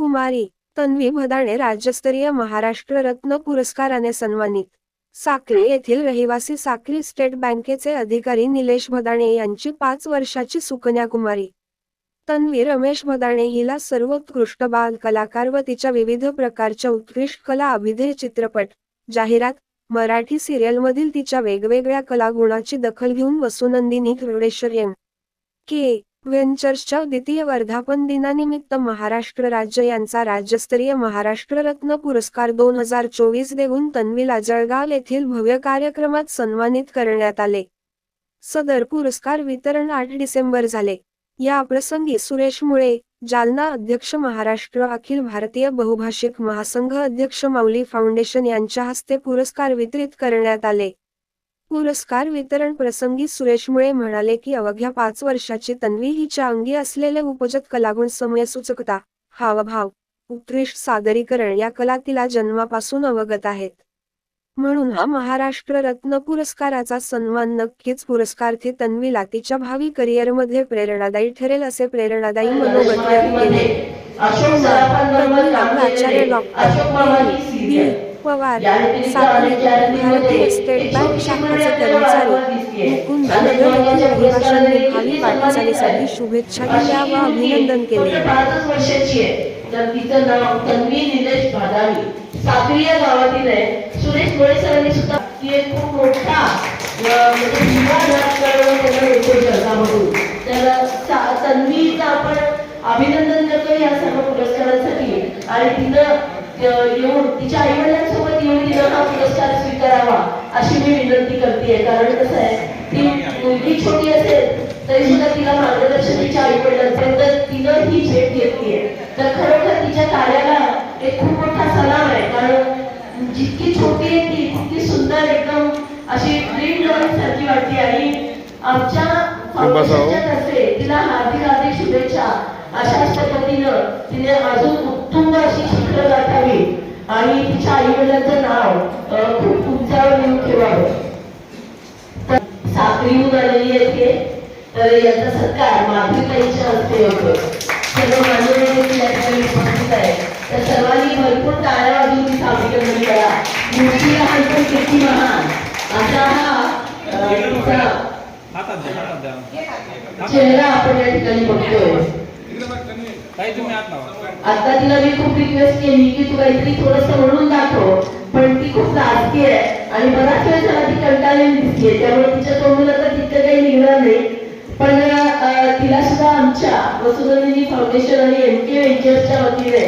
कुमारी तन्वी भदाणे राज्यस्तरीय महाराष्ट्र रत्न पुरस्काराने सन्मानित. साक्री येथील रहिवासी साक्री स्टेट बँकेचे अधिकारी निलेश भदाणे यांची पाच वर्षाची सुकन्या कुमारी. तन्वी रमेश भदाणे हिला सर्वोत्कृष्ट बाल कलाकार व तिच्या विविध प्रकारच्या उत्कृष्ट कला अभिधेय चित्रपट जाहिरात मराठी सिरियलमधील तिच्या वेगवेगळ्या कलागुणाची दखल घेऊन वसुनंदिनी क्रोडेश्वर एम. के. व्हेंचर्सच्या द्वितीय वर्धापन दिनानिमित्त महाराष्ट्र राज्य यांचा राज्यस्तरीय महाराष्ट्र रत्न पुरस्कार दोन हजार चोवीस देऊन तन्वी जळगाव येथील भव्य कार्यक्रमात सन्मानित करण्यात आले. सदर पुरस्कार वितरण आठ डिसेंबर झाले. या प्रसंगी सुरेश मुळे जालना अध्यक्ष महाराष्ट्र अखिल भारतीय बहुभाषिक महासंघ अध्यक्ष माऊली फाउंडेशन यांच्या हस्ते पुरस्कार वितरित करण्यात आले. पुरस्कार वितरण प्रसंगी सुरेश मुळे म्हणाले की अवघ्या पाच वर्षाची तन्वी हिच्या अंगी असलेले उपजत कलागुण समयसूचकता हावभाव उत्कृष्ट सादरीकरण या कला तिला जन्मापासून अवगत आहेत. म्हणून हा महाराष्ट्र रत्न पुरस्काराचा सन्मान नक्कीच पुरस्कार्थी तन्वीला तिच्या भावी करिअरमध्ये प्रेरणादायी ठरेल असे प्रेरणादायी मनोगत केले. पवार साखरे भारतीय स्टेट बँक शाखेचे कर्मचारी. मुकुंद भावी वाटचालीसाठी शुभेच्छा. दिल्या व अभिनंदन केले. तर तिचं नाव तन्वी निलेश भादावी. साक्री या गावातील आहे. सुरेश सरांनी सुद्धा खूप मोठा म्हणजे तर तन्वीचं आपण अभिनंदन करतो या सर्व पुरस्कारांसाठी. आणि तिनं अं, येऊन तिच्या आई वडिलांसोबत येऊन तिनं हा पुरस्कार स्वीकारावा अशी मी विनंती करते कारण कसं आहे ती मुलगी छोटी असेल तरी सुद्धा तिला मार्गदर्शन तिच्या आई वडिलांपर्यंत तिनं ही भेट घेतलीये तर खरोखर तिच्या कार्याला एक खूप मोठा सलाम आहे. कारण जितकी छोटी आहे ती तितकी सुंदर एकदम अशी ड्रीम गर्ल सारखी वाटते. आणि आमच्या तिला हार्दिक हार्दिक शुभेच्छा. अशाच पद्धतीनं तिने अजून उत्तुंग अशी शिखर गाठावी. आणि तिच्या आई वडिलांचं नाव खूप उंचावर नेऊन ठेवावं. साखरीहून आलेली आहे ते तर याचा सत्कार माधुरीताईच्या हस्ते होतो. सर्व मान्यवर देखील या ठिकाणी उपस्थित आहे तर सर्वांनी भरपूर टाळ्या वाजवून ती सावलीकरण करा मूर्ती लहान पण किती महान. असा हा चेहरा आपण या ठिकाणी बघतोय. आता तिला मी खूप रिक्वेस्ट केली की तू काहीतरी थोडस म्हणून दाखव. पण ती खूप लाजकी आहे. आणि बराच वेळ झाला ती कंटाळलेली दिसते त्यामुळे तिच्या तोंडून आता तिथं काही निघणार नाही. पण तिला सुद्धा आमच्या वसुधनी फाउंडेशन आणि एम के व्हेंचर्सच्या वतीने